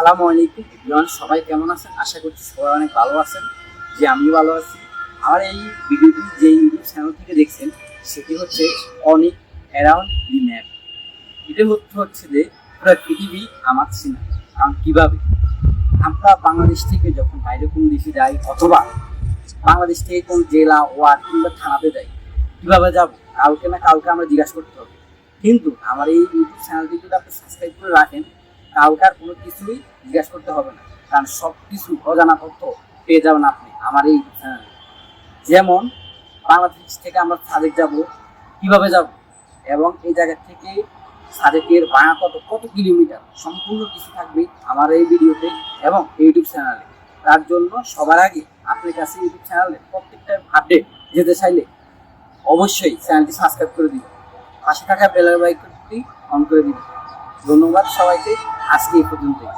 আসসালামু আলাইকুম এভরিওয়ান, সবাই কেমন আছেন? আশা করছি সবাই অনেক ভালো আছেন, যে আমি ভালো আছি। আমার এই ভিডিওটি যে ইউটিউব চ্যানেল থেকে দেখছেন, সেটি হচ্ছে অনেক অ্যারাউন্ড দি ম্যাপ এটা হচ্ছে হচ্ছে যে পুরো পৃথিবী আমার সিনা কারণ কীভাবে? আমরা বাংলাদেশ থেকে যখন বাইরে কোনো দেশে যাই অথবা বাংলাদেশ থেকে কোন জেলা, ওয়ার্ড কিংবা থানাতে যাই, কীভাবে যাব? কাউকে না কাউকে আমরা জিজ্ঞাসা করতে হবে। কিন্তু আমার এই ইউটিউব চ্যানেলটি যদি আপনি সাবস্ক্রাইব করে রাখেন কাউকে আর কোনো কিছুই জিজ্ঞাসা করতে হবে না। কারণ সব কিছু অজানা তথ্য পেয়ে যাবেন আপনি। আমার এই চ্যানেলে যেমন বাংলাদেশ থেকে আমরা সাদেক যাব, কীভাবে যাব? এবং এই জায়গা থেকে সাদেকের ভাঙা কত? কত কিলোমিটার? সম্পূর্ণ কিছু থাকবে আমার এই ভিডিওতে এবং ইউটিউব চ্যানেলে। তার জন্য সবার আগে আপনার কাছে ইউটিউব চ্যানেলে প্রত্যেকটা আপডেট যেতে চাইলে অবশ্যই চ্যানেলটি সাবস্ক্রাইব করে দিন পাশে থাকা বেলার বাইকটি অন করে দিন ধন্যবাদ সবাইকে। আজকে এই পর্যন্তই।